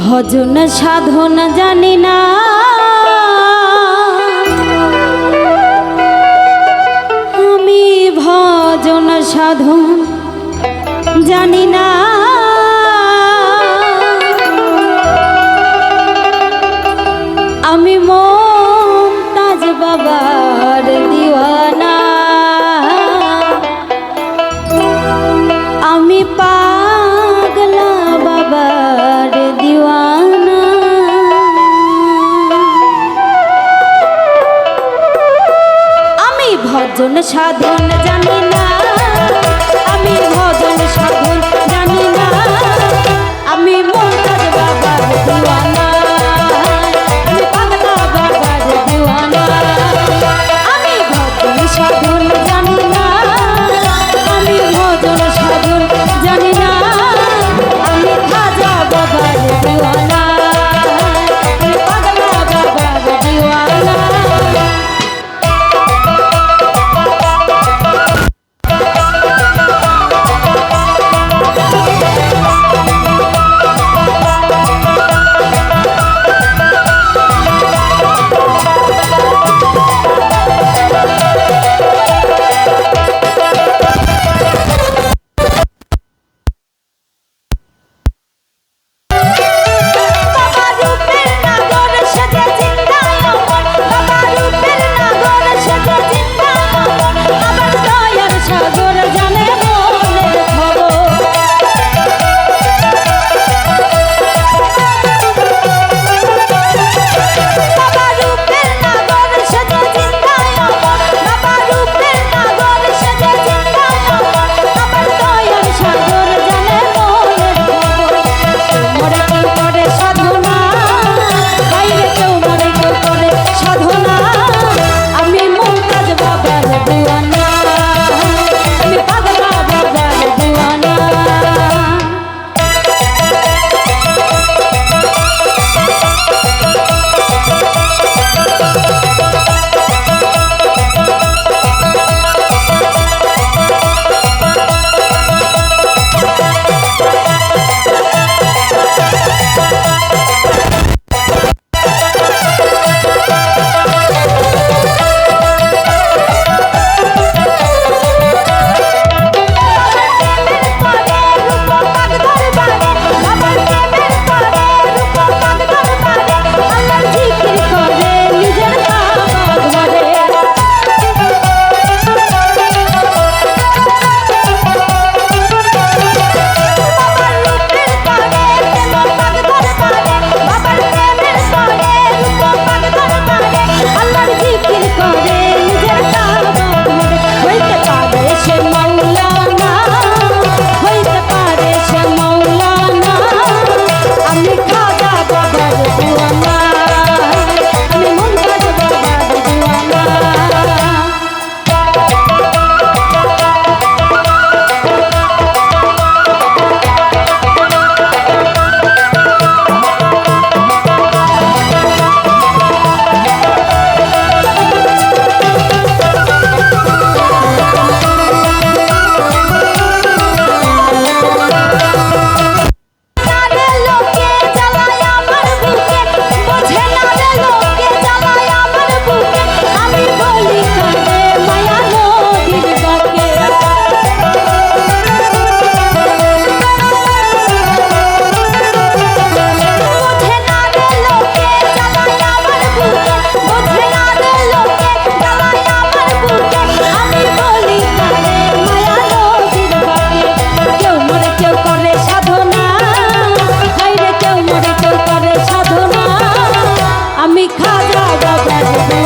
ভজন সাধন জানি না। আমি ভজন সাধন ভজন সাধন জানি খাজা বাবা